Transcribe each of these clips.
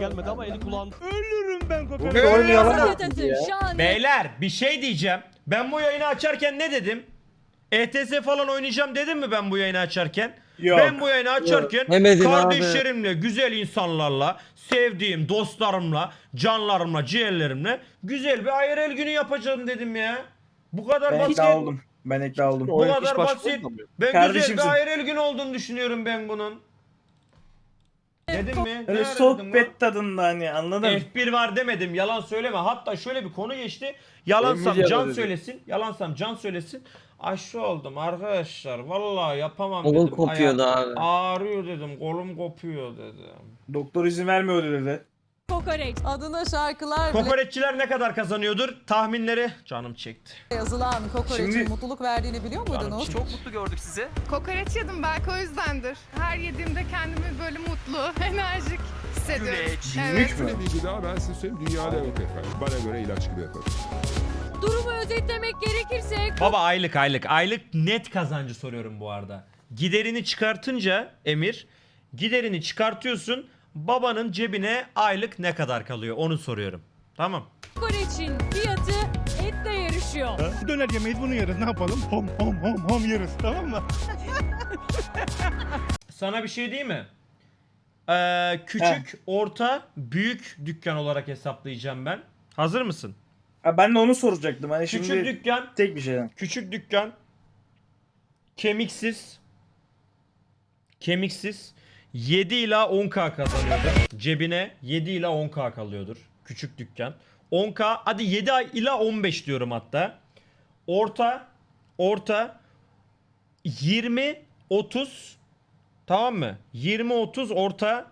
gelmedi ama eli kulağında. Ölürüm ben Bugün oynayalım. Şahane. Beyler bir şey diyeceğim. Ben bu yayını açarken ne dedim? ETS falan oynayacağım dedim mi ben bu yayını açarken? Yok. Ben bu yayını açarken Demedin kardeşlerimle, güzel insanlarla, sevdiğim dostlarımla, canlarımla, ciğerlerimle güzel bir IRL günü yapacağım dedim ya. Bu kadar Ben basit. ikna oldum. Ben ikna oldum. Bu kadar basit. Ben Kardeşimsin. güzel bir IRL günü olduğunu düşünüyorum ben bunun. Dedim mi? Öyle sohbet tadında hani anladın mı? F1 var demedim yalan söyleme. Hatta şöyle bir konu geçti. Yalansam can dedi. söylesin. Yalansam can söylesin. Aşı oldum arkadaşlar. Vallahi yapamam Kolun dedim. kopuyordu Ayağım abi. Ağrıyor dedim. Kolum kopuyor dedim. Doktor izin vermiyor dedi. Kokoreç. Adına şarkılar bile Kokoreççiler ne kadar kazanıyordur? Tahminleri canım çekti. yazılan kokoreçin Şimdi- mutluluk verdiğini biliyor muydunuz? Çok mutlu gördük sizi. Kokoreç yedim belki o yüzdendir. Her yediğimde kendimi böyle mutlu, enerjik hissediyorum. Güleç. Evet. Böyle bir gıda ben size söyleyeyim dünyada yok efendim. Bana göre ilaç gibi efendim. Durumu özetlemek gerekirse Baba aylık aylık. Aylık net kazancı soruyorum bu arada. Giderini çıkartınca Emir, giderini çıkartıyorsun. Babanın cebine aylık ne kadar kalıyor onu soruyorum. Tamam. kokoreçin fiyatı etle yarışıyor. Döner yemeyiz bunu yeriz ne yapalım? Hom hom hom hom yeriz tamam mı? Sana bir şey diyeyim mi? Ee, küçük, orta, büyük dükkan olarak hesaplayacağım ben. Hazır mısın? Ha, ben de onu soracaktım. Hani Küçük şimdi dükkan, tek bir şeyden. küçük dükkan, kemiksiz, kemiksiz 7 ila 10k kazanıyordur. Cebine 7 ila 10k kalıyordur. Küçük dükkan. 10k hadi 7 ay ila 15 diyorum hatta. Orta orta 20 30 tamam mı? 20 30 orta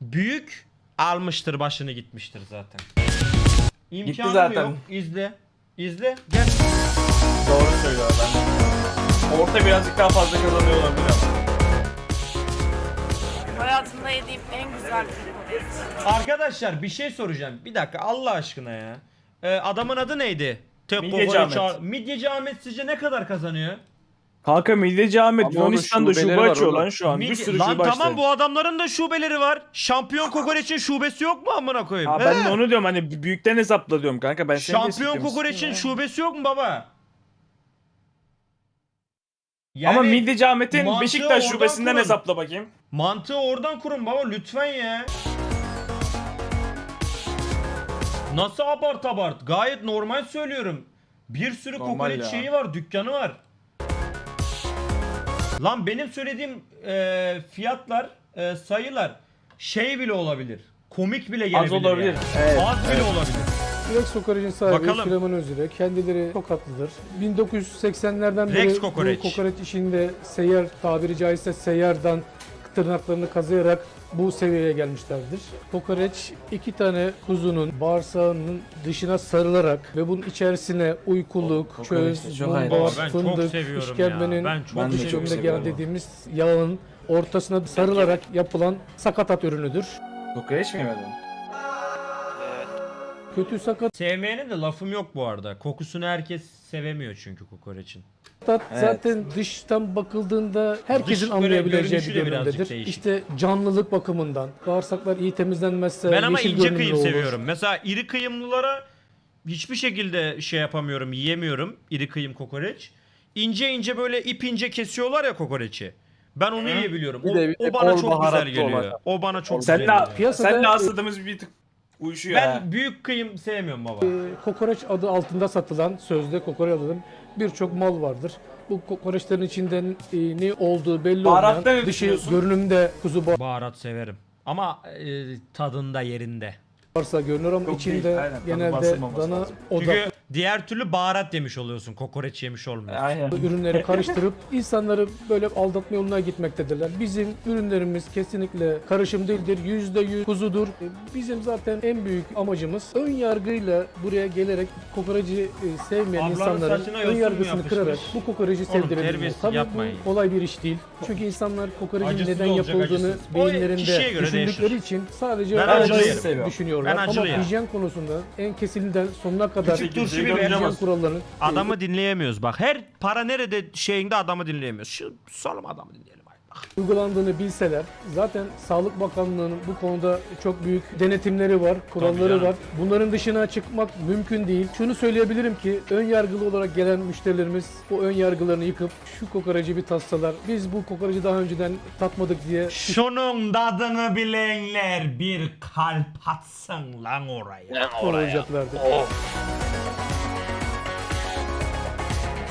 büyük almıştır başını gitmiştir zaten. İmkanı zaten. yok. İzle. İzle. Gel. Doğru söylüyor ben. Orta birazcık daha fazla kazanıyor olabilir yediğim en güzel kokoreç. Arkadaşlar bir şey soracağım. Bir dakika Allah aşkına ya. Ee, adamın adı neydi? Tek Midyeci Ahmet. Ahmet. Midyeci Ahmet sizce ne kadar kazanıyor? Kanka Midyeci Ahmet Ama onun Yunanistan'da şubeleri şube var açıyor oğlum. lan şu an. Bir Midye- sürü Lan şube tamam bu adamların da şubeleri var. Şampiyon kokoreçin şubesi yok mu amına koyayım? Ha, ben He? de onu diyorum hani büyükten hesapla diyorum kanka. Ben seni Şampiyon desteklemiştim kokoreçin şubesi yok mu baba? Ama Midyeci Ahmet'in mantığı Beşiktaş oradan şubesinden kurun. hesapla bakayım. Mantığı oradan kurun baba lütfen ya. Nasıl abart abart? Gayet normal söylüyorum. Bir sürü Normal kokoreç ya. şeyi var, dükkanı var. Lan benim söylediğim e, fiyatlar, e, sayılar şey bile olabilir. Komik bile gelebilir. olabilir. yani. Evet, Az bile olabilir. Rex Kokoreç'in sahibi Bakalım. Süleyman Özür'e kendileri Tokatlıdır. 1980'lerden beri Rex Kokoreç. bu kokoreç işinde seyyar tabiri caizse seyyardan tırnaklarını kazıyarak bu seviyeye gelmişlerdir. Kokoreç iki tane kuzunun bağırsağının dışına sarılarak ve bunun içerisine uykuluk, Kokoreç de çöz, çok mumbar, Baba ben çok fındık, seviyorum işkembenin ya. Ben çok Ben de dış çok omega seviyorum. dediğimiz yağın ortasına sarılarak yapılan sakatat ürünüdür. Kokoreç mi yemedin? Kötü sakat Sevmeyene de lafım yok bu arada. Kokusunu herkes sevemiyor çünkü kokoreçin. Tat Evet. zaten dıştan bakıldığında herkesin Dış böyle anlayabileceği görünüşü bir de birazcık görünümdedir. değişik. İşte canlılık bakımından bağırsaklar iyi temizlenmezse Ben ama yeşil ince görünümlü kıyım olur. seviyorum. Mesela iri kıyımlılara hiçbir şekilde şey yapamıyorum, yiyemiyorum iri kıyım kokoreç. İnce ince böyle ip ince kesiyorlar ya kokoreçi. Ben onu yiyebiliyorum. O, Bir de- bir de o bana bol çok güzel baharatlı geliyor. olan. O bana çok Senle, güzel geliyor. Piyasada- senle hastalığımız bir tık uyuşuyor ha. Ben büyük kıyım sevmiyorum baba. Ee, Kokoreç adı altında satılan sözde kokoreç adı birçok mal vardır. Bu kokoreçlerin içinden e, ne olduğu belli Baharattan ne olmayan dışı düşünüyorsun? görünümde kuzu Baharat severim. Ama e, tadında yerinde. Bağırsağı görünür ama Çok içinde değil, aynen. Tadı genelde basılmaması dana lazım. oda Çünkü diğer türlü baharat yemiş oluyorsun. Kokoreç yemiş olmuyorsun. Aynen. ürünleri karıştırıp insanları böyle aldatma yoluna gitmektedirler. Bizim ürünlerimiz kesinlikle karışım değildir. Yüzde yüz kuzudur. E, Bizim zaten en büyük amacımız ön yargıyla buraya gelerek kokoreci e, sevmeyen Ablanın insanların ön mu yargısını yapışmış? kırarak bu kokoreci Oğlum, terbiyesiz Tabii yapmayın. bu kolay bir iş değil. Çünkü insanlar kokorecin Acısız neden olacak, yapıldığını acısız. O kişiye beyinlerinde düşündükleri değişir. için sadece Ben acılı yerim. seviyorum. düşünüyorlar. Ben acılı Ama yerim. hijyen konusunda en kesilden sonuna kadar Küçük turşu Hijyen biber. kurallarını Adamı dinleyemiyoruz bak. Her para nerede şeyinde adamı dinleyemiyoruz. Şu solum adamı dinleyelim. Uygulandığını bilseler zaten Sağlık Bakanlığı'nın bu konuda çok büyük denetimleri var, kuralları var. Bunların dışına çıkmak mümkün değil. Şunu söyleyebilirim ki ön yargılı olarak gelen müşterilerimiz o ön yargılarını yıkıp şu kokoreci bir tatsalar. Biz bu kokoreci daha önceden tatmadık diye Şunun tadını bilenler bir kalp atsın lan oraya. olacaklardır.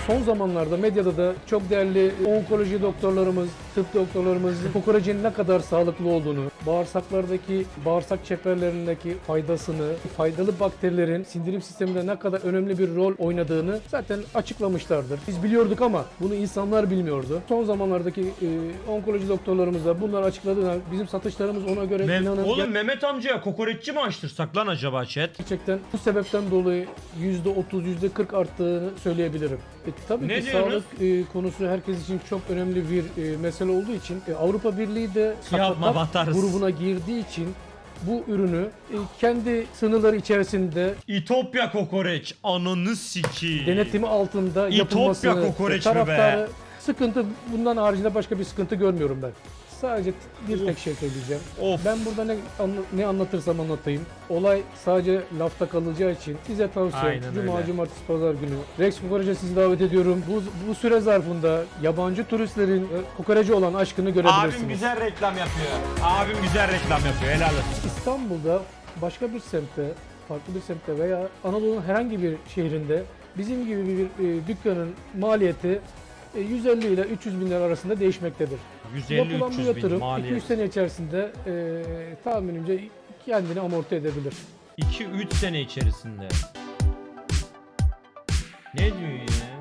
Son zamanlarda medyada da çok değerli onkoloji doktorlarımız, tıp doktorlarımız kokorecin ne kadar sağlıklı olduğunu, bağırsaklardaki, bağırsak çeperlerindeki faydasını, faydalı bakterilerin sindirim sisteminde ne kadar önemli bir rol oynadığını zaten açıklamışlardır. Biz biliyorduk ama bunu insanlar bilmiyordu. Son zamanlardaki e, onkoloji doktorlarımız da bunları açıkladılar. Bizim satışlarımız ona göre Mem- inanın Oğlum Mehmet amcaya kokoreççi mi açtırsak lan acaba chat? Gerçekten bu sebepten dolayı %30, %40 arttığını söyleyebilirim. E, tabii Ne ki diyorsunuz? sağlık e, konusu herkes için çok önemli bir e, mesele olduğu için e, Avrupa Birliği de Yapma, sakatat batarız. Grubuna girdiği için bu ürünü e, kendi sınırları içerisinde İtopya kokoreç ananı siki. denetimi altında İtopya yapılmasını kokoreç mi be? taraftarı sıkıntı bundan haricinde başka bir sıkıntı görmüyorum ben. Sadece bir tek şey söyleyeceğim. Of. Ben burada ne, anla- ne anlatırsam anlatayım. Olay sadece lafta kalacağı için size tavsiyem Aynen Cuma, öyle. Cumartesi, Pazar günü Rex Kokoreç'e sizi davet ediyorum. Bu, bu süre zarfında yabancı turistlerin e, kokoreci olan aşkını görebilirsiniz. Abim güzel reklam yapıyor. Abim güzel reklam yapıyor. Helal olsun. İstanbul'da başka bir semtte, farklı bir semtte veya Anadolu'nun herhangi bir şehrinde bizim gibi bir e, dükkanın maliyeti 150 ile 300 bin lira arasında değişmektedir. Yapılan bu 150-300 bin yatırım 2-3 maliyet. sene içerisinde e, tahminimce kendini amorti edebilir. 2-3 sene içerisinde. Ne diyor ya?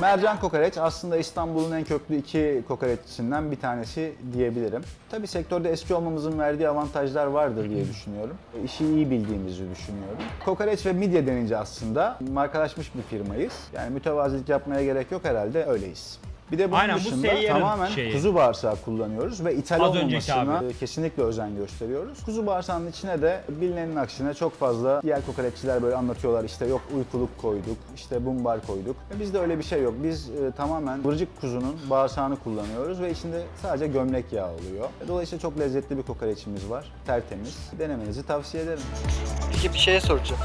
Mercan kokoreç aslında İstanbul'un en köklü iki kokoreççisinden bir tanesi diyebilirim. Tabii sektörde eski olmamızın verdiği avantajlar vardır diye düşünüyorum. İşi iyi bildiğimizi düşünüyorum. Kokoreç ve midye denince aslında markalaşmış bir firmayız. Yani mütevazilik yapmaya gerek yok herhalde öyleyiz. Bir de bunun Aynen, bu dışında seyyarın tamamen şeyi. kuzu bağırsağı kullanıyoruz ve ithal Az önceki olmamasına abi. kesinlikle özen gösteriyoruz. Kuzu bağırsağının içine de bilinenin aksine çok fazla diğer kokoreççiler böyle anlatıyorlar işte yok uykuluk koyduk, işte bumbar koyduk. E bizde öyle bir şey yok. Biz e, tamamen vırcık kuzunun bağırsağını kullanıyoruz ve içinde sadece gömlek yağı oluyor. E, Dolayısıyla çok lezzetli bir kokoreçimiz var. Tertemiz. Denemenizi tavsiye ederim. Peki bir şey soracağım.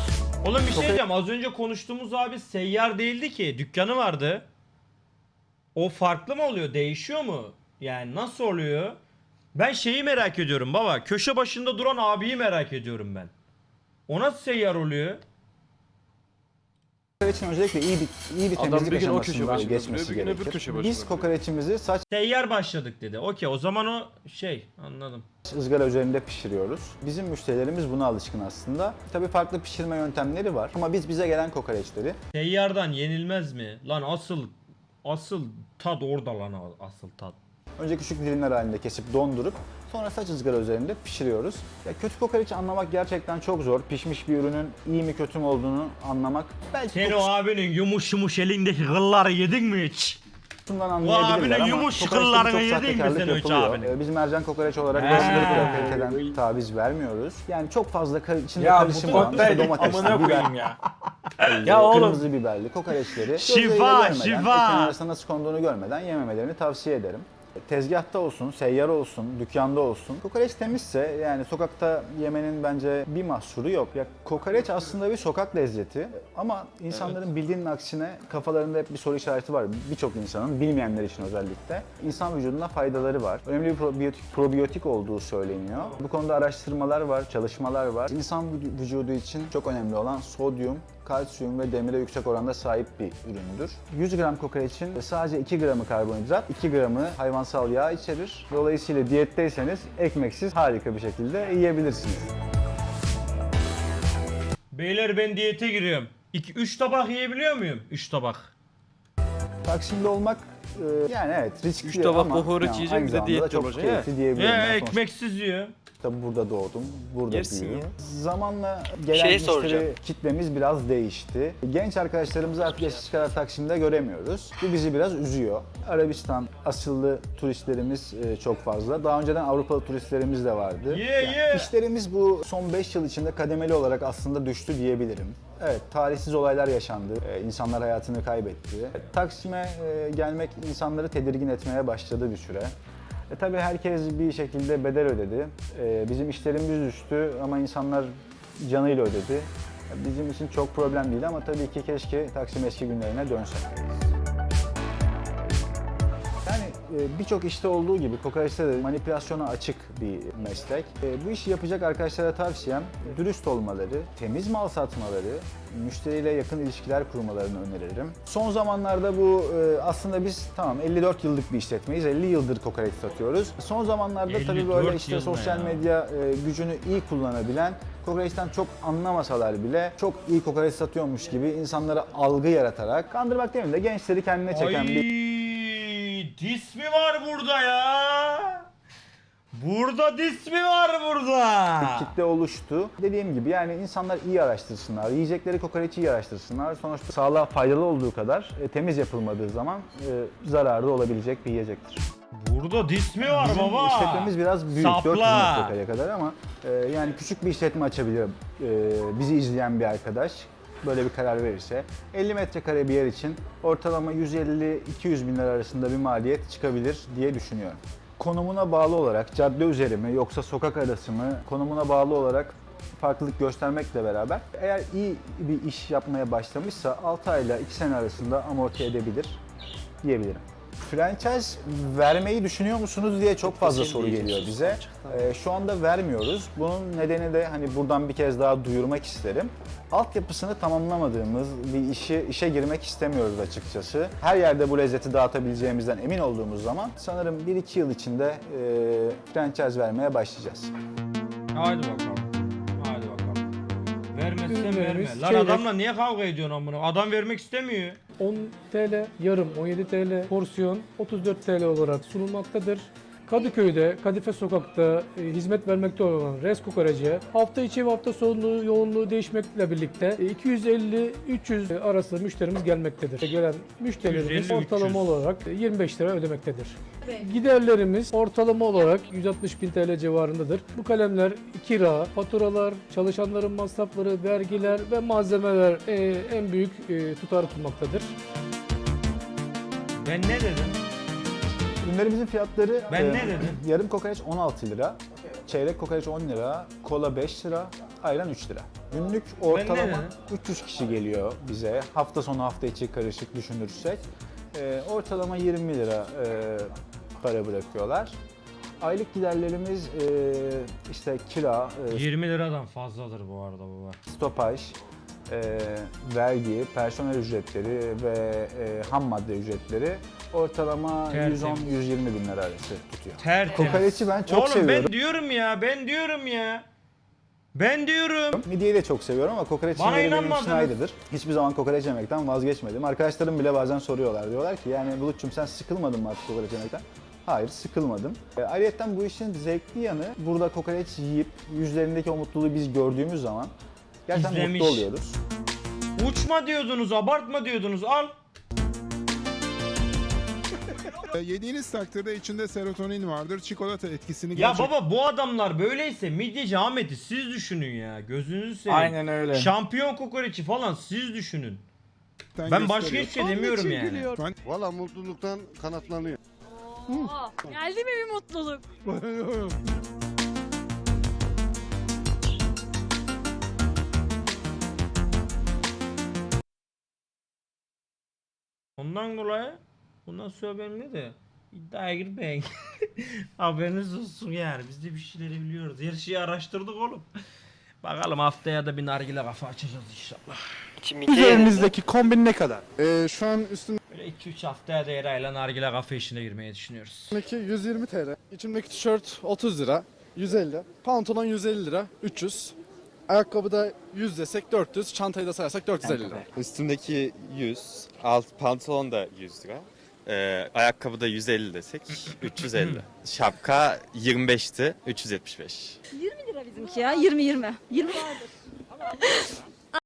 Oğlum bir şey diyeceğim. Az önce konuştuğumuz abi seyyar değildi ki. Dükkanı vardı. O farklı mı oluyor? Değişiyor mu? Yani nasıl oluyor? Ben şeyi merak ediyorum baba. Köşe başında duran abiyi merak ediyorum ben. O nasıl seyyar oluyor? Kokoreçin öncelikle iyi bir, iyi bir Adam temizlik bir gün o aşamasından köşe başında geçmesi duruyor, bir gün öbür gerekir. köşe başında Biz duruyor. kokoreçimizi saç Seyyar başladık dedi. Okey o zaman o şey anladım. ızgara üzerinde pişiriyoruz. Bizim müşterilerimiz buna alışkın aslında. Tabii farklı pişirme yöntemleri var ama biz bize gelen kokoreçleri Seyyardan yenilmez mi? Lan asıl asıl tad orada lan asıl tad. önce küçük dilimler halinde kesip dondurup sonra saç ızgara üzerinde pişiriyoruz. Ya kötü kokoreçi anlamak gerçekten çok zor. Pişmiş bir ürünün iyi mi kötü mü olduğunu anlamak belki Sen o abinin yumuş yumuş elindeki kılları yedin mi hiç? anlayabilirler abinin ama yumuş kıllarını yedin mi sen hiç abinin? Ee, Biz mercan kokoreç olarak basınlık kaliteden taviz vermiyoruz. Yani çok fazla kar- içinde Ya karışım olan işte amına biber, koyayım ya. Ya oğlum. Kırmızı biberli kokoreçleri Şifa, şifa. arasında nasıl konduğunu görmeden yememelerini tavsiye ederim. Tezgahta olsun, seyyar olsun, dükkanda olsun. Kokoreç temizse yani sokakta yemenin bence bir mahsuru yok. Ya kokoreç aslında bir sokak lezzeti ama insanların bildiğinin aksine kafalarında hep bir soru işareti var. Birçok insanın, bilmeyenler için özellikle. İnsan vücuduna faydaları var. Önemli bir probiyotik, probiyotik olduğu söyleniyor. Bu konuda araştırmalar var, çalışmalar var. İnsan vü- vücudu için çok önemli olan sodyum, kalsiyum ve demire yüksek oranda sahip bir üründür. 100 gram kokoreçin sadece 2 gramı karbonhidrat, 2 gramı hayvansal yağ içerir. Dolayısıyla diyetteyseniz ekmeksiz harika bir şekilde yiyebilirsiniz. Beyler ben diyete giriyorum. 2 3 tabak yiyebiliyor muyum? 3 tabak. Taksimli olmak e, yani evet riskli Üç tabak ama kokoreç aynı bir de zamanda diyet da çok yapacaksın, keyifli diyebilirim. Ya ben sonuçta. ekmeksiz yiyor. Tabii burada doğdum, burada Yersin büyüdüm. ya. Zamanla gelen Şey müşteri soracağım. kitlemiz biraz değişti. Genç arkadaşlarımızı artık eskisi kadar Taksim'de göremiyoruz. Bu bizi biraz üzüyor. Arabistan asıllı turistlerimiz e, çok fazla. Daha önceden Avrupalı turistlerimiz de vardı. Yeah, yeah. İşlerimiz bu son 5 yıl içinde kademeli olarak aslında düştü diyebilirim. Evet, tarihsiz olaylar yaşandı. Ee, insanlar hayatını kaybetti. Taksim'e e, gelmek insanları tedirgin etmeye başladı bir süre. E tabii herkes bir şekilde bedel ödedi. E, bizim işlerimiz düştü ama insanlar canıyla ödedi. E, Bizim için çok problem değil ama tabii ki keşke Taksim eski günlerine dönse. Yani e, birçok işte olduğu gibi kokoreçte de manipülasyona açık bir meslek. E, Bu işi yapacak arkadaşlara tavsiyem dürüst olmaları, temiz mal satmaları, müşteriyle yakın ilişkiler kurmalarını öneririm. Son zamanlarda bu e, aslında biz tamam 54 yıllık bir işletmeyiz, 50 yıldır kokoreç satıyoruz. Son zamanlarda tabii 54 böyle işte sosyal ya? medya e, gücünü iyi kullanabilen kokoreçten çok anlamasalar bile çok iyi kokoreç satıyormuş gibi insanlara algı yaratarak kandırmak demeyeyim de gençleri kendine çeken bir dis mi var burada ya? Burada dis mi var burada? kitle oluştu. Dediğim gibi yani insanlar iyi araştırsınlar, yiyecekleri kokoreçi iyi araştırsınlar. Sonuçta sağlığa faydalı olduğu kadar e, temiz yapılmadığı zaman e, zararı da olabilecek bir yiyecektir. Burada dis mi var Bizim baba? işletmemiz biraz büyük, Sapla. 400 metrekareye kadar ama e, yani küçük bir işletme açabilir e, bizi izleyen bir arkadaş böyle bir karar verirse. 50 metrekare bir yer için ortalama 150-200 bin lira arasında bir maliyet çıkabilir diye düşünüyorum. Konumuna bağlı olarak cadde üzeri mi yoksa sokak arası mı konumuna bağlı olarak farklılık göstermekle beraber eğer iyi bir iş yapmaya başlamışsa 6 ayla 2 sene arasında amorti edebilir diyebilirim. Franchise vermeyi düşünüyor musunuz diye çok fazla soru geliyor bize. Ee, şu anda vermiyoruz. Bunun nedeni de hani buradan bir kez daha duyurmak isterim. Altyapısını tamamlamadığımız bir işi işe girmek istemiyoruz açıkçası. Her yerde bu lezzeti dağıtabileceğimizden emin olduğumuz zaman sanırım 1-2 yıl içinde e, franchise vermeye başlayacağız. Hadi bakalım. Hadi bakalım. Vermezsen verme. Ürünlerimiz Lan adamla niye kavga ediyorsun amına? Adam vermek istemiyor. 10 TL yarım, 17 TL porsiyon 34 TL olarak sunulmaktadır. Kadıköy'de, Kadife Sokak'ta e, hizmet vermekte olan Res Kokoreci'ye hafta içi ve hafta sonu yoğunluğu değişmekle birlikte e, 250-300 arası müşterimiz gelmektedir. Gelen müşterilerimiz 250-300. ortalama olarak e, 25 lira ödemektedir. Giderlerimiz ortalama olarak 160 bin TL civarındadır. Bu kalemler kira, faturalar, çalışanların masrafları, vergiler ve malzemeler e, en büyük e, tutar tutmaktadır. Ben ne dedim? Ürünlerimizin fiyatları Ben e, ne dedim? Yarım kokoreç 16 lira, çeyrek kokoreç 10 lira, kola 5 lira, ayran 3 lira. Günlük ortalama dedim? 300 kişi geliyor bize. Hafta sonu hafta içi karışık düşünürsek. E, ortalama 20 lira e, para bırakıyorlar. Aylık giderlerimiz e, işte kira, e, 20 liradan fazladır bu arada baba. stopaj, e, vergi, personel ücretleri ve e, ham madde ücretleri ortalama Tertemiz. 110-120 bin lira arası tutuyor. Tertemiz. Kokoreçi ben çok Oğlum seviyorum. ben diyorum ya, ben diyorum ya. Ben diyorum. Midyeyi de çok seviyorum ama kokoreç Bana yemleri benim için inanmadınız. ayrıdır. Hiçbir zaman kokoreç yemekten vazgeçmedim. Arkadaşlarım bile bazen soruyorlar. Diyorlar ki yani Bulut'cum sen sıkılmadın mı artık kokoreç yemekten? Hayır sıkılmadım. E, ayrıca bu işin zevkli yanı burada kokoreç yiyip yüzlerindeki o mutluluğu biz gördüğümüz zaman gerçekten İzlemiş. mutlu oluyoruz. Uçma diyordunuz, abartma diyordunuz. Al. E, Yediğiniz takdirde içinde serotonin vardır. Çikolata etkisini Ya gerçekten baba bu adamlar böyleyse midyeci Ahmet'i siz düşünün ya. Gözünüzü seveyim. Aynen öyle. Şampiyon kokoreçi falan siz düşünün. Ben başka gösteriyor. hiçbir şey demiyorum yani. Valla mutluluktan kanatlanıyor. Aa, geldi mi bir mutluluk? Ondan dolayı bundan sonra benimle de iddiaya girmeyin. Haberiniz olsun yani. Biz de bir şeyleri biliyoruz. Her şeyi araştırdık oğlum. Bakalım haftaya da bir nargile kafa açacağız inşallah. Şimdi Üzerimizdeki kombin ne kadar? Ee, şu an üstündeki Böyle 2-3 haftaya da Eray'la nargile kafe işine girmeyi düşünüyoruz. 120 TL. İçimdeki tişört 30 lira. 150. Pantolon 150 lira. 300. Ayakkabıda 100 desek 400, çantayı da sayarsak 450 lira. Üstümdeki 100, alt pantolon da 100 lira. Ee, ayakkabı 150 desek 350. Şapka 25'ti 375. 20 lira bizimki ya 20 20. 20 vardır.